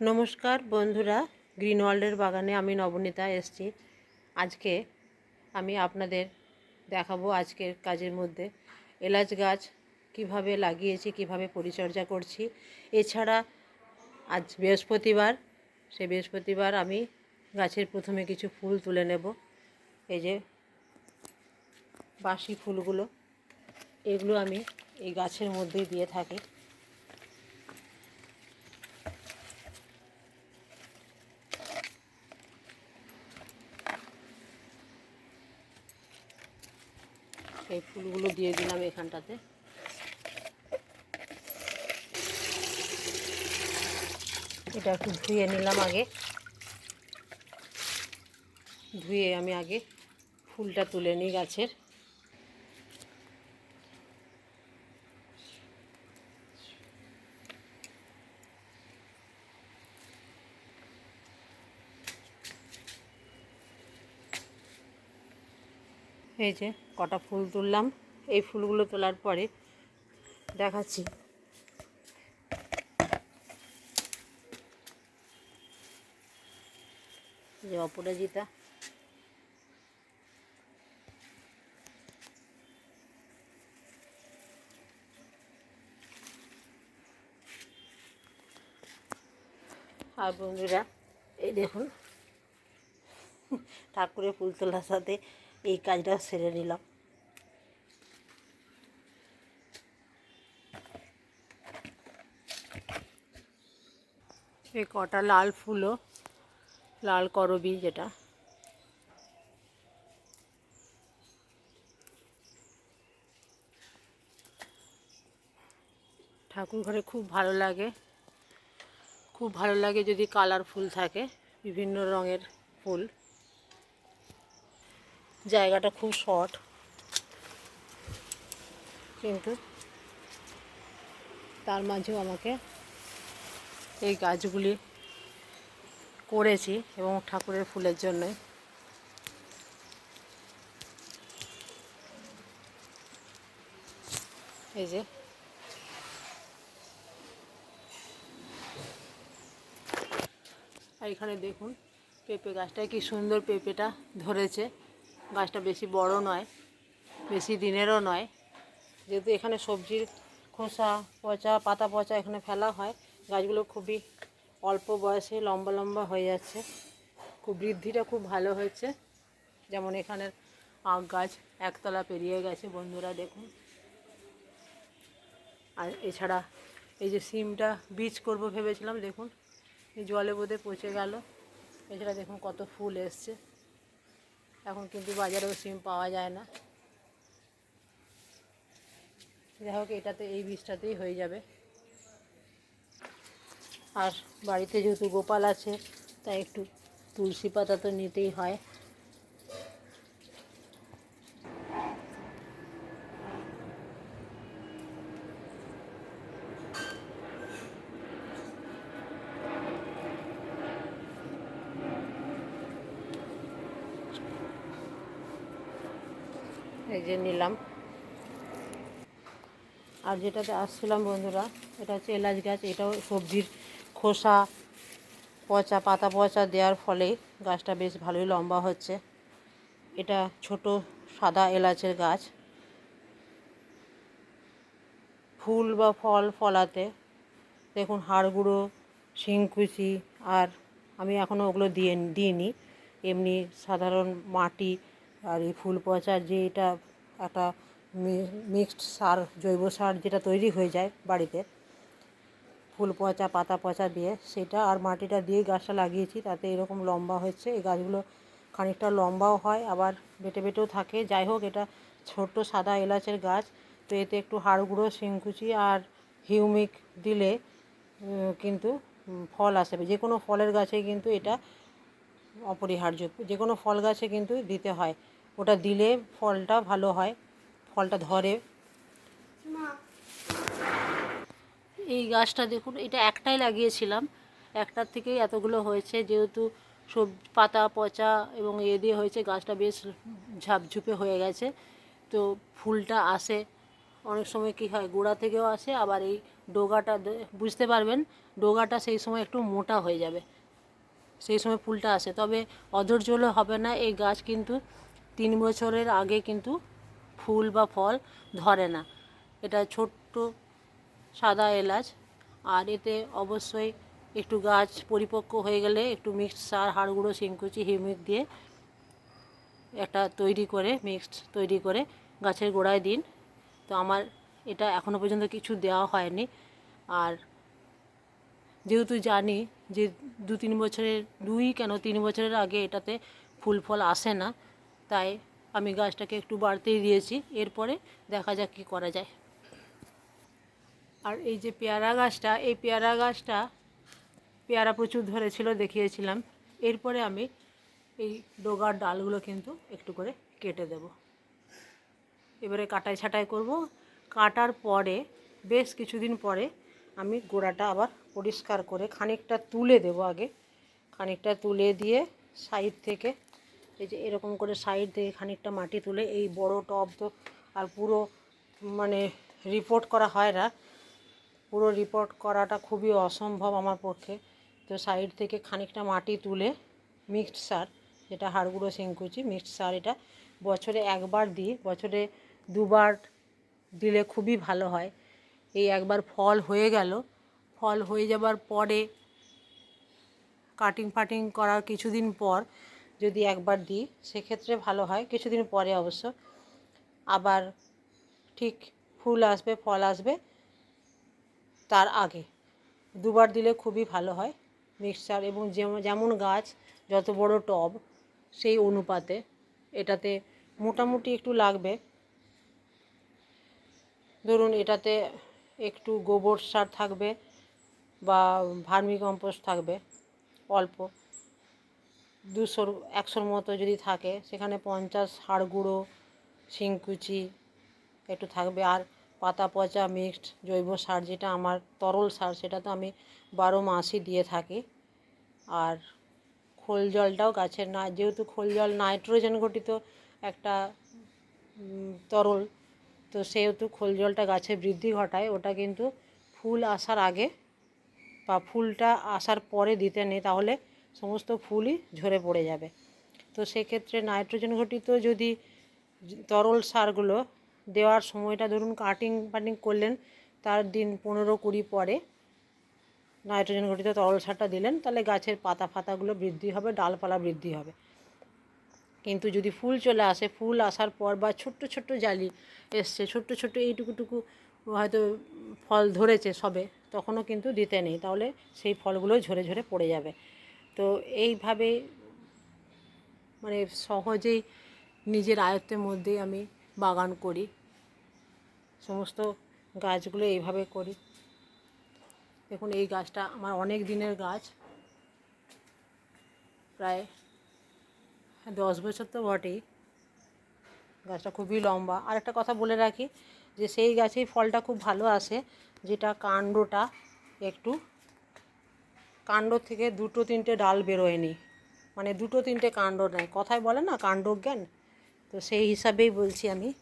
নমস্কার বন্ধুরা গ্রিন ওয়ার্ল্ডের বাগানে আমি নবনীতা এসছি। আজকে আমি আপনাদের দেখাবো আজকের কাজের মধ্যে। এলাচ গাছ কীভাবে লাগিয়েছি, কীভাবে পরিচর্যা করছি। এছাড়া আজ বৃহস্পতিবার সেই বৃহস্পতিবার আমি গাছের প্রথমে কিছু ফুল তুলে নেব। এই যে বাসি ফুলগুলো, এগুলো আমি এই গাছের মধ্যেই দিয়ে থাকি। এই ফুলগুলো দিয়ে দিলাম এখানটাতে। এটা একটু ধুয়ে নিলাম আগে। ধুয়ে আমি আগে ফুলটা তুলে নিই গাছের। এই যে কটা ফুল তুললাম। এই ফুলগুলো তোলার পরে দেখাচ্ছি। যে অপরাজিতা আর বন্ধুরা, এই দেখুন, ঠাকুরের ফুল তোলার সাথে এই কাজটা সেরে নিলাম। এই কটা লাল ফুলও, লাল করবি যেটা। ঠাকুর ঘরে খুব ভালো লাগে। খুব ভালো লাগে যদি কালার ফুল থাকে, বিভিন্ন রঙের ফুল। জায়গাটা খুব শর্ট। কিন্তু তার মাঝেও আমাকে এই গাছগুলি করেছি এবং ঠাকুরের ফুলের জন্য। এই যে। আর এখানে দেখুন পেঁপে গাছটায় কি সুন্দর পেঁপেটা ধরেছে। গাছটা বেশি বড় নয়, বেশি দিনেরও নয়। যেহেতু এখানে সবজির খোসা, পচা, পাতা পচা এখানে ফেলা হয়, গাছগুলো খুবই অল্প বয়সে লম্বা লম্বা হয়ে যাচ্ছে। খুব বৃদ্ধিটা খুব ভালো হয়েছে। যেমন এখানের আখ গাছ একতলা পেরিয়ে গেছে, বন্ধুরা দেখুন। আর এছাড়া এই যে সিমটা বীজ করব ভেবেছিলাম, দেখুন। এই জলে বোধে পচে গেল। এছাড়া দেখুন কত ফুল এসছে। এখন কিন্তু বাজারেও সিম পাওয়া যায় না। যাই হোক, এটাতে এই বীজটাতেই হয়ে যাবে। আর বাড়িতে যেহেতু গোপাল আছে, তাই একটু তুলসী পাতা তো নিতেই হয়। এই যে নিলাম। আর যেটাতে আসছিলাম বন্ধুরা, এটা হচ্ছে এলাচ গাছ, এটাও সবজির খোসা, পচা, পাতা পচা দেওয়ার ফলে গাছটা বেশ ভালোই লম্বা হচ্ছে। এটা ছোট সাদা এলাচের গাছ। ফুল বা ফল ফলাতে দেখুন হাড় গুঁড়ো শিংকুচি আর আমি এখনও ওগুলো দিয়ে দিইনি। এমনি সাধারণ মাটি আর এই ফুল পচার যে এটা একটা মিক্সড সার, জৈব সার যেটা তৈরি হয়ে যায় বাড়িতে, ফুল পচা, পাতা পচা দিয়ে, সেটা আর মাটিটা দিয়ে গাছটা লাগিয়েছি, তাতে এরকম লম্বা হচ্ছে এই গাছগুলো খানিকটা লম্বাও হয়, আবার বেটে বেটেও থাকে। যাই হোক, এটা ছোট্ট সাদা এলাচের গাছ, তো এতে একটু হাড় গুঁড়ো শিংকুচি আর হিউমিক দিলে কিন্তু ফল আসবে। যে কোনো ফলের গাছে কিন্তু এটা অপরিহার্য। যে কোনো ফল গাছে কিন্তু দিতে হয়। ওটা দিলে ফলটা ভালো হয় ফলটা ধরে। এই গাছটা দেখুন এটা একটাই লাগিয়েছিলাম। একটার থেকেই এতগুলো হয়েছে। যেহেতু সব পাতা পচা এবং এ দিয়ে হয়েছে গাছটা বেশ ঝাপঝুপে হয়ে গেছে। তো ফুলটা আসে। অনেক সময় কি হয় গোড়া থেকেও আসে আবার এই ডোগাটা বুঝতে পারবেন ডোগাটা সেই সময় একটু মোটা হয়ে যাবে। সেই সময় ফুলটা আসে। তবে অধৈর্য হলে হবে না, এই গাছ কিন্তু তিন বছরের আগে কিন্তু ফুল বা ফল ধরে না। এটা ছোট্ট সাদা এলাচ, আর এতে অবশ্যই একটু গাছ পরিপক্ক হয়ে গেলে একটু মিক্সড সার, হাড় গুঁড়ো, শিংকুচি হিমিক দিয়ে একটা তৈরি করে মিক্সড তৈরি করে গাছের গোড়ায় দিন। তো আমার এটা এখনও পর্যন্ত কিছু দেওয়া হয়নি। আর যেহেতু জানি যে দু তিন বছরের, দুই কেন তিন বছরের আগে এটাতে ফুল ফল আসে না, তাই আমি গাছটাকে একটু বাড়তেই দিয়েছি। এরপরে দেখা যাক কী করা যায়। আর এই যে পেয়ারা গাছটা, এই পেয়ারা গাছটা পেয়ারা প্রচুর ধরেছিল, দেখিয়েছিলাম। এরপরে আমি এই ডোগার ডালগুলো কিন্তু একটু করে কেটে দেব। এবারে কাটাই ছাটাই করব। কাটার পরে, বেশ কিছুদিন পরে আমি গোড়াটা আবার পরিষ্কার করে খানিকটা তুলে দেব আগে। খানিকটা তুলে দিয়ে সাইড থেকে, এই যে এরকম করে সাইড থেকে খানিকটা মাটি তুলে এই বড় টব তো আর পুরো মানে রিপোর্ট করা হয় না। পুরো রিপোর্ট করাটা খুবই অসম্ভব আমার পক্ষে। তো সাইড থেকে খানিকটা মাটি তুলে মিক্সড সার, যেটা হাড়গুঁড়ো, শিংকুচি মিক্সড সার এটা বছরে একবার দিই। বছরে দুবার দিলে খুবই ভালো হয়। এই একবার ফল হয়ে গেল। ফল হয়ে যাবার পরে কাটিং ফাটিং করার কিছুদিন পর যদি একবার দিই, সেক্ষেত্রে ভালো হয়। কিছুদিন পরে অবশ্য আবার ঠিক ফুল আসবে, ফল আসবে তার আগে। দুবার দিলে খুবই ভালো হয় মিক্সচার এবং যেমন গাছ, যত বড় টব, সেই অনুপাতে এটাতে মোটামুটি একটু লাগবে। ধরুন এটাতে একটু গোবর সার থাকবে বা ভার্মি কম্পোস্ট থাকবে, অল্প। দুশোর, একশোর মতো যদি থাকে, সেখানে পঞ্চাশ হাড় গুঁড়ো, শিংকুচি একটু থাকবে। আর পাতা পচা মিক্সড জৈব সার যেটা আমার তরল সার, সেটা তো আমি বারো মাসই দিয়ে থাকি। আর খোল জলটাও গাছের না, যেহেতু খোল জল নাইট্রোজেন ঘটিত একটা তরল তো সেহেতু খোল জলটা গাছের বৃদ্ধি ঘটায়, ওটা কিন্তু ফুল আসার আগে বা ফুলটা আসার পরে দিতে নেই, তাহলে সমস্ত ফুলই ঝরে পড়ে যাবে। তো সেক্ষেত্রে নাইট্রোজেন ঘটিত যদি তরল সারগুলো দেওয়ার সময়টা ধরুন কাটিং ফাটিং করলেন, তার দিন পনেরো কুড়ি পরে নাইট্রোজেন ঘটিত তরল সারটা দিলেন, তাহলে গাছের পাতা ফাতাগুলো বৃদ্ধি হবে, ডালপালা বৃদ্ধি হবে। কিন্তু যদি ফুল চলে আসে, ফুল আসার পর বা ছোট্ট ছোট্ট জালি এসছে, ছোট্ট ছোট্ট এইটুকুটুকু হয়তো ফল ধরেছে সবে, তখনও কিন্তু দিতে নেই। তাহলে সেই ফলগুলো ঝরে ঝরে পড়ে যাবে। তো এইভাবে মানে সহজেই নিজের আয়ত্তের মধ্যেই আমি বাগান করি। সমস্ত গাছগুলো এইভাবে করি। দেখুন, এই গাছটা আমার অনেক দিনের গাছ। প্রায় দশ বছর তো বটেই। গাছটা খুবই লম্বা। আর একটা কথা বলে রাখি যে সেই গাছেই ফলটা খুব ভালো আসে, যেটা কাণ্ডটা একটু, কাণ্ড থেকে দুটো তিনটে ডাল বেরোয়নি। মানে দুটো তিনটে কাণ্ড নেয় কথায় বলে না, কাণ্ডজ্ঞান? তো সেই হিসাবেই বলছি আমি।